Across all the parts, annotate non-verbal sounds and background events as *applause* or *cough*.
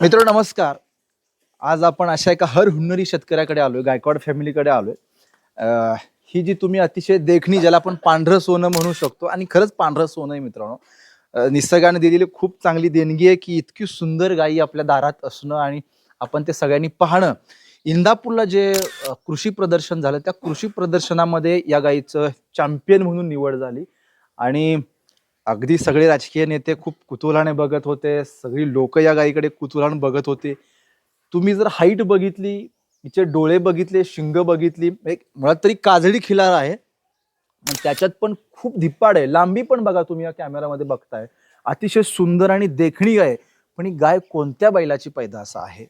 मित्र नमस्कार. आज आपण अशा एका हर हुन्नरी शेतकऱ्याकडे आलोय गायकवाड फॅमिलीकडे आलोय. अं, ही जी तुम्ही अतिशय देखणी ज्याला आपण पांढरं सोनं म्हणू शकतो आणि खरंच पांढरं सोनं आहे मित्रांनो. अं, निसर्गाने दिलेली खूप चांगली देणगी आहे की इतकी सुंदर गायी आपल्या दारात असणं आणि आपण ते सगळ्यांनी पाहणं. इंदापूरला जे अं, कृषी प्रदर्शन झालं त्या कृषी प्रदर्शनामध्ये या गायीचं चॅम्पियन म्हणून निवड झाली. आणि अगदी सगळे राजकीय नेते खूप कुतूहलाने बघत होते सगळी लोक या गायीकडे कुतूहलाने बघत होते. तुम्ही जर हाईट बघितली हिचे डोळे बघितले शिंग बघितली एक मुळात तरी काजळी खिलार आहे. त्याच्यात पण खूप धिप्पाड आहे. लांबी पण बघा तुम्ही या कॅमेरामध्ये बघताय. अतिशय सुंदर आणि देखणी गाय. आहे. पण ही गाय कोणत्या बैलाची पैदास आहे?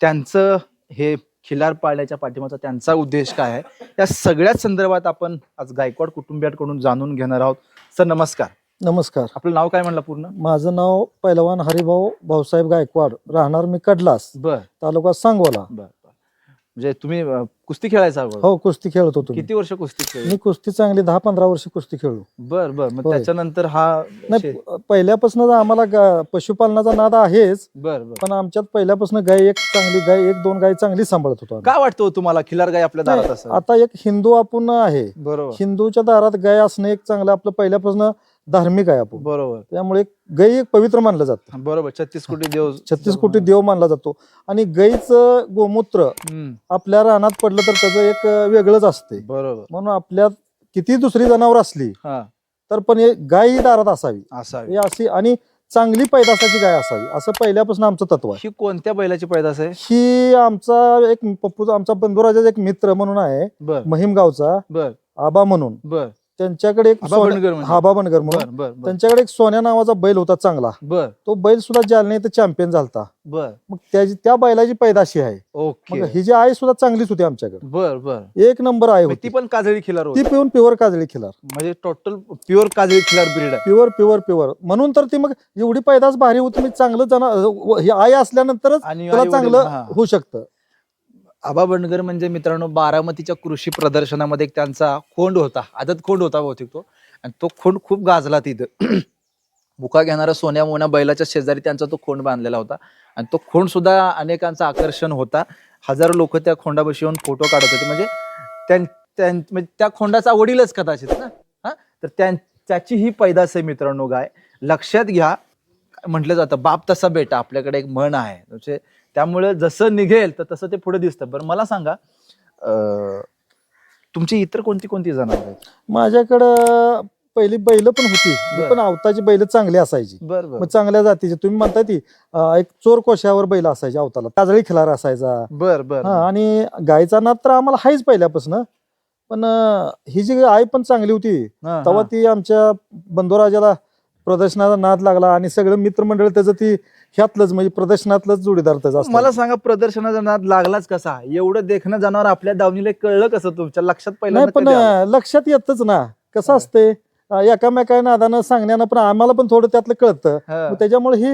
त्यांचं हे खिलार पाळण्याच्या पाठीमागचा त्यांचा उद्देश काय आहे? या सगळ्याच संदर्भात आपण आज गायकवाड कुटुंबियांकडून जाणून घेणार आहोत. सर नमस्कार. नमस्कार. आपलं नाव काय म्हणलं पूर्ण? माझं नाव पैलवान हरिभाऊ भाऊसाहेब गायकवाड राहणार मी कडलास बर. तालुका सांगोला. बर बर. म्हणजे तुम्ही अं, कुस्ती खेळायचा अगोदर? हो कुस्ती खेळत होतो मी. किती वर्ष कुस्ती खेळली? मी कुस्ती चांगली दहा पंधरा वर्ष कुस्ती खेळलो. बर बर. मग होय. त्याच्यानंतर हा नाही शे- पहिल्यापासून आम्हाला गा- पशुपालनाचा नाद आहेच बर बर. पण आमच्यात पहिल्यापासून गाय एक चांगली गाय एक दोन गाय चांगली सांभाळत होतो आम्ही. काय वाटतं हो तुम्हाला खिलार गाय आपल्या दारात असं? आता एक हिंदू आपण आहे. बरोबर. हिंदूच्या दारात गाय असणं एक चांगलं आपलं पहिल्यापासून धार्मिक आहे आपण बरोबर. त्यामुळे गाय एक पवित्र मानलं जातं. बरोबर. छत्तीस कोटी देव छत्तीस कोटी देव मानला जातो. आणि गाईचं गोमूत्र हम्म, आपल्या रानात पडलं तर त्याचं एक वेगळंच असते बरोबर. म्हणून आपल्यात किती दुसरी जनावर असली हा. तर पण हे गाय ही दारात असावी. असावी. ही अशी आणि चांगली पैदासाची गाय असावी. असं पहिल्यापासून आमचं तत्व आहे. ही कोणत्या बैलाची पैदास आहे? ही आमचा एक पप्पूचा आमचा बंधुराजाचा एक मित्र म्हणून आहे. बर. महिम गावचा बर. आबा म्हणून. बर. त्यांच्याकडे एक आबा सोन्या- बनगर म्हणजे? हा, बनगर म्हणून. बर बर बर. त्यांच्याकडे एक सोन्या नावाचा बैल होता चांगला. बर. तो बैल सुद्धा जालना इथं चॅम्पियन झालता. बर. मग त्याची त्या बैलाची पैदाशी आहे. ओके. ही जी आई सुद्धा चांगलीच होती आमच्याकडे. बर बर. एक नंबर आहे मग ती होती. पण काजळी खिलार ती होती पिऊन प्युअर काजळी खिलार. म्हणजे टोटल प्युअर काजळी खिलार ब्रीड आहे. प्युअर प्युअर प्युअर म्हणून तर ती मग एवढी पैदास भारी होती मी चांगलं जण ही आई असल्यानंतरच आणि त्याला आई-वडील- चांगलं हा. होऊ शकतं. आबा बंडगर म्हणजे मित्रांनो बारामतीच्या कृषी प्रदर्शनामध्ये एक त्यांचा खोंड होता आदत खोंड होता बहुतेक तो. आणि तो खोंड खूप गाजला तिथं. *clears throat* बुका घेणारा सोन्या मोन्या बैलाच्या शेजारी त्यांचा तो खोंड बांधलेला होता. आणि तो खोंड सुद्धा अनेकांचा आकर्षण होता. हजारो लोक त्या खोंडापाशी येऊन फोटो काढत होते. म्हणजे त्यां- त्यां- म्हणजे त्या खोंडाचा वडीलच कदाचित ना? हा? तर त्यां- त्याची ही पैदास आहे मित्रांनो गाय. लक्षात घ्या म्हटलं जातं बाप तसा बेटा आपल्याकडे एक म्हण आहे. म्हणजे त्यामुळे जसं निघेल तर तसं ते पुढे दिसतं. बरं मला सांगा अं, तुमची इतर कोणती कोणती जनावर आहेत? माझ्याकडं पहिली बैल पण होती. ती. पण अवताची बैल चांगली असायची. बर मग चांगल्या जातीची तुम्ही म्हणताय ती अं, एक चोर कोशावर बैल असायची अवताला काजळी खिलार असायचा. बर बर. हा आणि गायचा नाद तर आम्हाला हायच पहिल्यापासून. पण अं, ही जी आई पण चांगली होती हा, तेव्हा. ती आमच्या बंधुराजाला प्रदर्शनाचा नाद लागला आणि सगळं मित्रमंडळ त्याचं ती ह्यातलंच म्हणजे प्रदर्शनातलंच जोडीदार असतं. मला सांगा प्रदर्शनाचा नाद लागलाच कसा? एवढं देखणं जनावर आपल्या दावणीला कळलं कसं तुमच्या? लक्षात पहिल्यांदा पण लक्षात येतच ना. कसं. असते? एकामेका नादानं सांगण्यानं पण आम्हाला पण थोडं त्यातलं कळतं. त्याच्यामुळे ही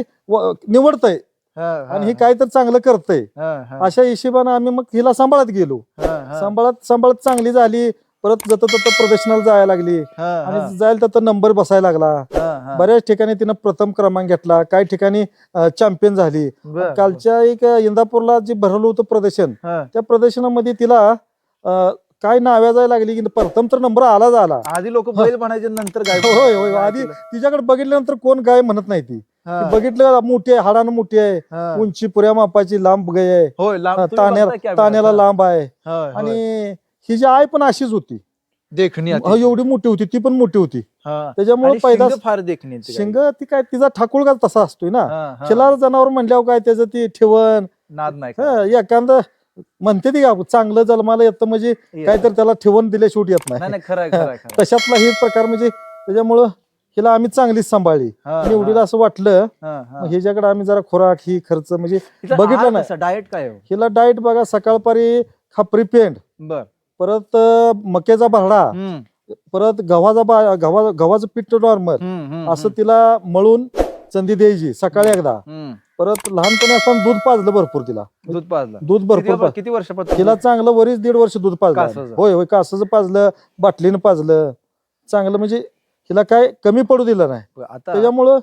निवडतंय. आणि ही काय तर चांगलं करतंय. अशा हिशोबानं आम्ही मग हिला सांभाळत गेलो. सांभाळत सांभाळत चांगली झाली. परत जत तत प्रदर्शनाला जायला लागली. आणि जायला तर नंबर बसायला लागला. बऱ्याच ठिकाणी तिनं प्रथम क्रमांक घेतला. काही ठिकाणी चॅम्पियन झाली. कालच्या एक इंदापूरला जे भरवलं होतं प्रदर्शन. त्या प्रदर्शनामध्ये तिला काय नाव्या जायला लागली की प्रथम तर नंबर आला झाला. आधी लोक बैल म्हणायचे नंतर गाय होय होय आधी. तिच्याकडे बघितल्यानंतर कोण गाय म्हणत नाही ती. बघितलं मोठी आहे हाडानं मोठी आहे. उंची पुऱ्या मापाची लांब गाय आहे. ताण्याला लांब आहे. आणि ही जी आई पण अशीच होती. देखणी एवढी मोठी होती ती पण मोठी होती. त्याच्यामुळे आणि शिंग फार देखणी शिंग ती काय तिचा ठाकूळ का तसा असतोय ना. खिलार जनावर म्हणल्यावर काय त्याचं ती ठेवण. नाद नाही एखादं म्हणते ती का चांगलं जन्माला येतं म्हणजे काय तर त्याला ठेवण दिल्या शूट येत नाही. नाही नाही खरं आहे, खरं आहे, खरं आहे. तशातला ही प्रकार म्हणजे त्याच्यामुळं हिला आम्ही चांगलीच सांभाळली. हा, निवडीला असं वाटलं हा, हा. मग ह्याच्याकडे आम्ही जरा खुराक ही खर्च म्हणजे तिचा बघितलं आहार नाही. कसा? डाएट काय हो? हिला डाएट बघा सकाळपारी खापरी पेंड. बर. परत मक्याचा भरडा परत गव्हाचा बा गव्हा गव्हाचं पीठ नॉर्मल असं तिला मळून संधी द्यायची सकाळी एकदा. परत लहानपणी असताना दूध पाजलं भरपूर तिला. दूध पाजलं. दूध भरपूर किती वर्षापासून तिला चांगलं वरीच दीड वर्ष दूध पाजलं. होय होय कासाचं पाजलं बाटलीनं पाजलं. चांगलं म्हणजे हिला काय कमी पडू दिलं नाही. त्याच्यामुळं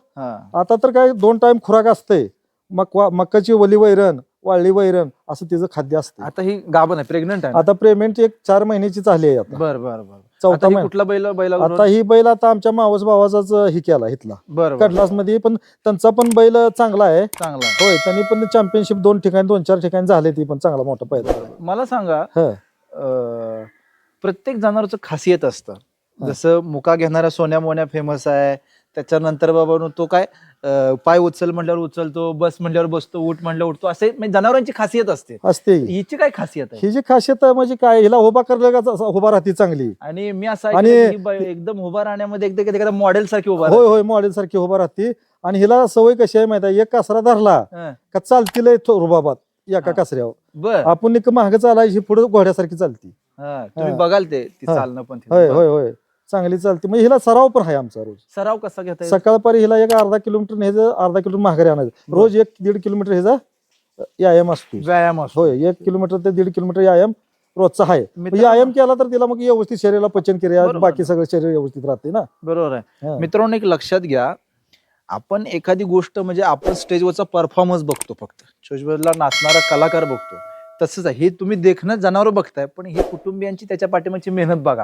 आता तर काय दोन टाइम खुराक असते मकवा मकाची वली वैरण वाळली वैरण असं तिचं खाद्य असतं आता ही गाभण आहे प्रेग्नंट आहे? आता पेमेंट एक चार महिन्याची झाली आहे आता. बर बर बर. चौथा महिना. कुठला बैल बैल आता ही बैल आता आमच्या मावस भावाचाच ही केला इथला. बर कडलासमध्ये पण त्यांचा पण बैल चांगला आहे. चांगला. होय त्यांनी पण चॅम्पियनशिप दोन ठिकाणी दोन चार ठिकाणी झाले ती पण चांगला मोठा पैदा मला सांगा प्रत्येक जनावरचं खासियत असतं. जसं मुका घेणारा सोन्या मोन्या फेमस आहे त्याच्यानंतर बाबा तो काय अं, पाय उचल म्हटल्यावर उचलतो बस म्हटल्यावर बसतो उठ म्हटल्यावर उठतो असे म्हणजे जनावरांची खासियत असते असते हिची काय खासियत आहे ही जी खासियत आहे म्हणजे काय हिला उभा करलं का तसं उभा राहते चांगली आणि मी असं आणि- ऐकलं की ही बै- एकदम उभा राहण्यामध्ये एकदा एखाद्या मॉडेल सारखी उभा होय होय मॉडेल सारखी उभा राहते आणि हिला सवय कशी आहे माहिती आहे एक कासरा धरला राहते. हं. का चालतील रुबाबात एका हा. कासऱ्यावर बर आपण एक महाग चालायची पुढे घोड्यासारखी चालती हं, तुम्ही हा. बघाल ते ती हा. चालणं पण तिचं. होय. होय होय चांगली चालते. म्हणजे हिला सराव पण आहे आमचा रोज. सराव कसा घेता येईल? सकाळपारी हिला एक अर्धा किलोमीटर न्यायचं अर्धा किलोमीटर माघारी आणायचं. रोज एक दीड किलोमीटर ह्याचा व्यायाम असतो व्यायाम असतो. होय एक किलोमीटर ते दीड किलोमीटर व्यायाम रोजचा आहे. मित्रांनो- व्यायाम केला तर तिला मग व्यवस्थित शरीराला पचन क्रिया बरोबर. बाकी सगळं शरीर व्यवस्थित राहते ना. बरोबर आहे. मित्रांनो एक लक्षात घ्या आपण एखादी गोष्ट म्हणजे आपण स्टेजवरचा परफॉर्मन्स बघतो फक्त. स्टेजवरला नाचणारा कलाकार बघतो. तसंच आहे. हे तुम्ही देखणं जनावर बघताय पण हे कुटुंबियांची त्याच्या पाठीमागची मेहनत बघा.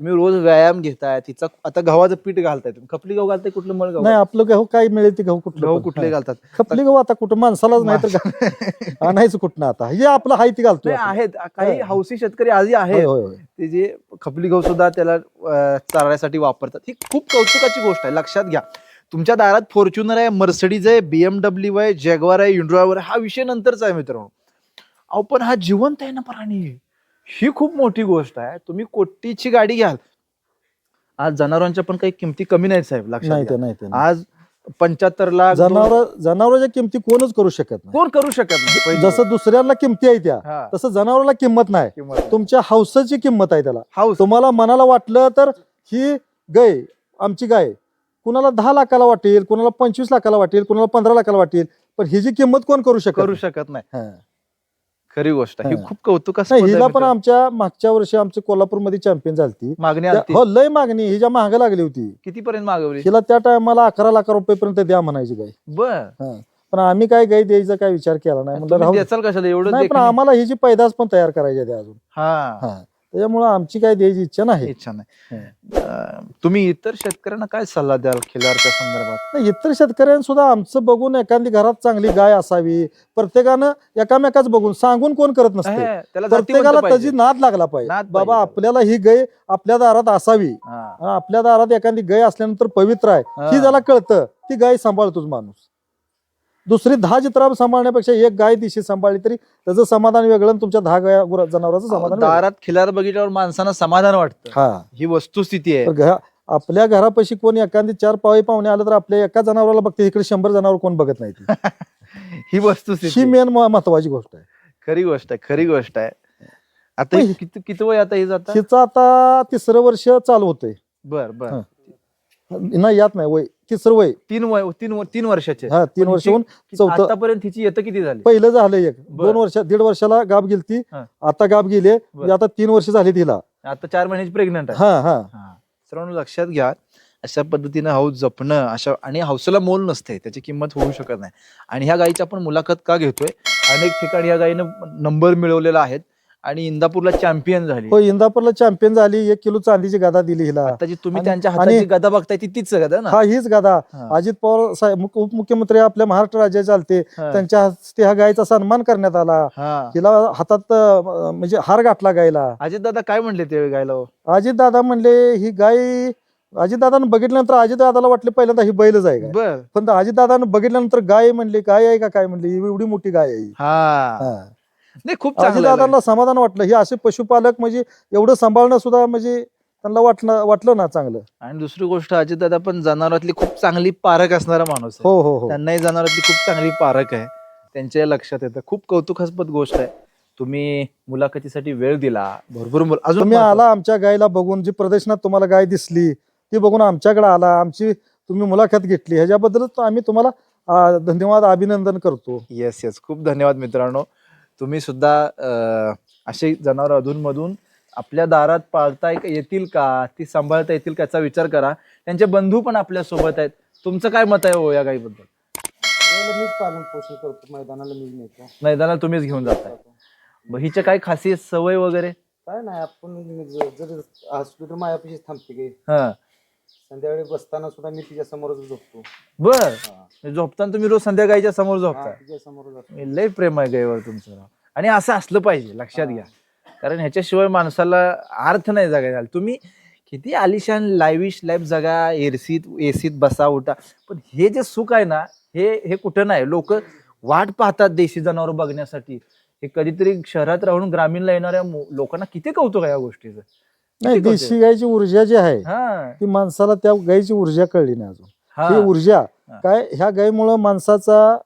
तुम्ही रोज व्यायाम घेताय तिचा आता गव्हाचं पीठ घालताय तुम्ही. खपली गहू घालताय कुठलं मळ नाही गहू आपलं गहू काय मिळेल ते गहू कुठलं गहू. कुठले. घालतात. खपली गहू आता कुठं? माणसालाच नाही तर आणायचं *laughs* कुठनं आता. हे आपलं हाय ती घालतो नाही. आहेत. काही. हौसी शेतकरी आधी होय ते जे खपली गहू सुद्धा त्याला चारण्यासाठी वापरतात. ही खूप कौतुकाची गोष्ट आहे. लक्षात घ्या. तुमच्या दारात फॉर्च्युनर आहे मर्सडीज आहे बीएमडब्ल्यू आहे जॅगवार आहे युंड्रावर हा विषय नंतरचा आहे मित्रांनो. अहो पण हा जिवंत आहे ना प्राणी? ही खूप मोठी गोष्ट आहे तुम्ही कोटीची गाडी घ्याल आज जनावरांच्या पण काही किमती कमी नाहीत साहेब लक्षात नाही ते घ्या. नाही ते नाही. आज पंच्याहत्तर लाख जनावर जनावरांच्या किमती कोणच करू शकत नाही कोण करू शकत नाही जसं दुसऱ्याला किमती आहे त्या. हा, तसं जनावराला किंमत नाही किंमत. तुमच्या हौसाची किंमत आहे त्याला हाऊस तुम्हाला मनाला वाटलं तर ही गाय आमची गाय कुणाला दहा लाखाला वाटेल कुणाला पंचवीस लाखाला वाटेल कुणाला पंधरा लाखाला वाटेल पण ही जी किंमत कोण करू शकत करू. शकत नाही हा. खरी गोष्ट ही. खूप कौतुकास्पद नाही आहे हिला पण मित्रांनो. आमच्या मागच्या वर्षी आमची कोल्हापूरमध्ये चॅम्पियन झाली मागणी आलती. हो लय मागणी. हिच्या महाग लागली होती. कितीपर्यंत मागवली हिला त्या टायमाला अकरा लाख रुपयेपर्यंत द्या म्हणायची गाय बर. पण आम्ही काय गाय द्यायचा काय विचार केला नाही. म्हणलं तुम्ही राहू दे. द्याचाल कशाला? एवढं नाही पण देखणी? आम्हाला ही जी पैदास पण तयार करायची आहे अजून. हा. हा. त्याच्यामुळे आमची काय द्यायची इच्छा नाही. इच्छा नाही. अं, तुम्ही इतर शेतकऱ्यांना काय सल्ला द्याल खिलारच्या संदर्भात? नाही, इतर शेतकऱ्यांनी सुद्धा आमचं बघून एखादी घरात चांगली गाय असावी प्रत्येकानं एकामेकाच बघून सांगून कोण करत नसते. आहे, त्याला जातीवंत प्रत्येकाला पाहिजे. त्याची नाद लागला पाहिजे. बाबा पाहिजे. आपल्याला ही गाय आपल्या दारात असावी. हा, आणि आपल्या दारात एखादी गाय असल्यानंतर पवित्र आहे. हा. ही ज्याला कळतं ती गाय सांभाळतोच माणूस. दुसरी दहा चित्रा सांभाळण्यापेक्षा एक गाय दिशी सांभाळली तरी त्याचं समाधान वेगळं आणि तुमच्या दहा गाया गुरा- जनावरांचं समाधान वेगळं. दारात खिलार बघितल्यावर माणसांना समाधान वाटतं हा ही वस्तुस्थिती आहे तर आपल्या घरापाशी कोण एखादी चार पावे पाहुणे आलं तर आपल्या एका जनावराला बघते इकडे शंभर जनावर कोण बघत नाही ती. *laughs* ही वस्तुस्थिती ही. मेन महत्वाची गोष्ट आहे खरी गोष्ट आहे खरी गोष्ट आहे आता ही किती किती वय आता ही जाता हिचं आता तिसरं वर्ष चालू होतंय बर बर. नाही यात नाही वय तिसरं वय तीन वय तीन व- तीन वर्षाचे. हा तीन पण वर्ष हिची- होऊन चौथं आतापर्यंत तिची येतं किती झाली? पहिलं झालं एक. बर. दोन वर्ष दीड वर्षाला गाब गेलती. हा. आता गाब गेले म्हणजे आता तीन वर्ष झाली तिला आता चार महिन्याची प्रेग्नंट आहे. हा हा. हा. सर्वांना लक्षात घ्या अशा पद्धतीनं हौस जपणं अशा आणि हौसेला मोल नसते त्याची किंमत होऊ शकत नाही. आणि ह्या गायीची आपण मुलाखत का घेतोय? अनेक ठिकाणी या गायीनं नंबर मिळवलेला आहेत. आणि इंदापूरला चॅम्पियन झाली. हो इंदापूरला चॅम्पियन झाली एक किलो चांदीची गादा दिली हिला. तुम्ही त्यांच्या हाताची गदा बघताय ती तीच गदा ना? हा हीच गादा. हा. अजित पवार साहेब मुख- उपमुख्यमंत्री आपल्या महाराष्ट्र राज्याचे चालते. हा. त्यांच्या हस्ते ह्या गायीचा सन्मान करण्यात आला. हा. हिला हातात म्हणजे हार गाठला गायला. अजित दादा काय म्हणले ते गायला? हो? अजित दादा म्हणले ही गाय अजित दादानं बघितल्यानंतर अजित दादाला वाटले पहिल्यांदा ही बैलच आहे पण अजित दादानं बघितल्यानंतर गाय म्हणली गाय आहे का? काय म्हणली ही एवढी मोठी गाय आहे. ही. हा. हा. नाही खूप. दादांना समाधान वाटलं. हे असे पशुपालक म्हणजे एवढं सांभाळणं सुद्धा म्हणजे त्यांना वाटलं वाटलं ना चांगलं. आणि दुसरी गोष्ट अजित दादा पण जनावरातली खूप चांगली पारख असणारा माणूस हो हो हो. त्यांनाही जनावरातली खूप चांगली पारख आहे. त्यांच्या लक्षात येतं. खूप कौतुकास्पद गोष्ट आहे. तुम्ही मुलाखतीसाठी वेळ दिला. भरपूर मुल- अजून तुम्ही महत्त्व- आला आमच्या गायला बघून जी प्रदर्शनात तुम्हाला गाय दिसली ती बघून आमच्याकडे आला. आमची तुम्ही मुलाखत घेतली. ह्याच्याबद्दल आम्ही तुम्हाला धन्यवाद अभिनंदन करतो. येस येस खूप धन्यवाद मित्रांनो. तुम्ही सुद्धा असे जनावर अधूनमधून आपल्या दारात पाळता येतील का? ती सांभाळता येतील का याचा विचार करा. त्यांचे बंधू पण आपल्यासोबत आहेत. तुमचं काय मत आहे हो या गाईबद्दल? मीच पालन पोषण करतो. मैदानाला मीच नेतो. मैदानाला तुम्हीच घेऊन जाताय. मग हिच्या काय खासियत सवय वगैरे? काय नाही आपण जर हॉस्पिटल मायापाशीच थांबते की. हा. संध्याकाळी बसताना सुद्धा मी तिच्या समोरच झोपतो. बर. हा. झोपताना तुम्ही रोज संध्याकाळच्या समोर हा, तिच्या असतो. हे लय प्रेम आहे गायीवर तुमचं राव. आणि असं असलं पाहिजे लक्षात घ्या. कारण ह्याच्याशिवाय माणसाला अर्थ नाही जगायला तुम्ही किती आलिशान लाईविश लाईफ जगा एरसीत एसीत बसा उठा. पण हे जे सुख आहे ना हे हे कुठं नाही. लोक वाट पाहतात देशी जनावर बघण्यासाठी. हे कधीतरी शहरात राहून ग्रामीणला येणाऱ्या मु- लोकांना किती कौतुक आहे या गोष्टीचं. नाही किती देशी गायची ऊर्जा जी आहे हा. ती माणसाला त्या गायची ऊर्जा कळली नाही अजून. हा. ही ऊर्जा हा. काय ह्या गायीमुळं माणसाचा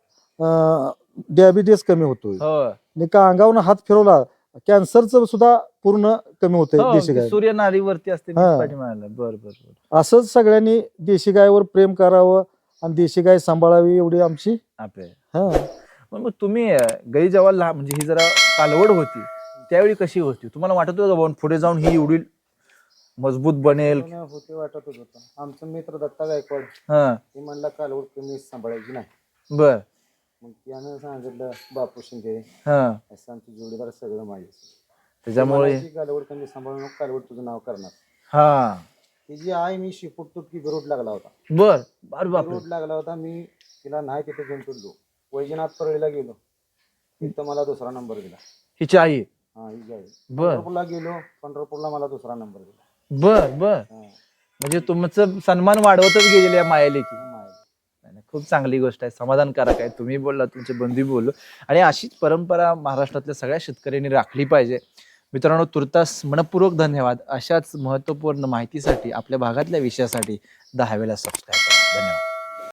डायबिटीस कमी होतोय. हो. आणि का अंगावरून हात फिरवला कॅन्सरचं सुद्धा पूर्ण कमी होतंय हो, देशी गाय. सूर्य नारीवरती असते हा. बर बर बर. असंच सगळ्यांनी देशी गायवर प्रेम करावं आणि देशी गाय सांभाळावी एवढी आमची. आपले. हा. मग मग तुम्ही अं, गाई जेव्हा लहान म्हणजे ही जरा कालवड होती त्यावेळी कशी होती? तुम्हाला वाटत होतं का बाबा पुढे जाऊन ही एवढी मजबूत बनेल. पण होते वाटतच होतं. आमचा मित्र दत्ता गायकवाड हा. ते म्हणला कालवड कमी सांभाळायची नाही. बर. मग त्यानं सांगितलं बापू शिंदे हा. असं आमचे जोडीदार सगळं माझे. त्याच्यामुळे कालवड कमी सांभाळू नको कालवड तुझं नाव करणार. हा. तिची आई मी शिपूट की बिरोड लागला होता. बर. अरे बापरे लागला होता मी तिला नाही तिथे घेऊन तुडलो वैजनाथ परळीला गेलो. तिथं मला दुसरा नंबर दिला. हिची आई. हा ही बर. पंढरपूरला गेलो पंढरपूरला मला दुसरा नंबर दिला. बर बर. म्हणजे तुमचं सन्मान वाढवतच गेलेले या मायले की खूप चांगली गोष्ट आहे. समाधानकारक आहे. तुम्ही बोलला तुमचे बंधू बोललो. आणि अशीच परंपरा महाराष्ट्रातल्या सगळ्या शेतकऱ्यांनी राखली पाहिजे. मित्रांनो तुर्तास मनपूर्वक धन्यवाद. अशाच महत्त्वपूर्ण माहितीसाठी आपल्या भागातल्या विषयासाठी दहा वेळा सबस्क्राईब करा. धन्यवाद.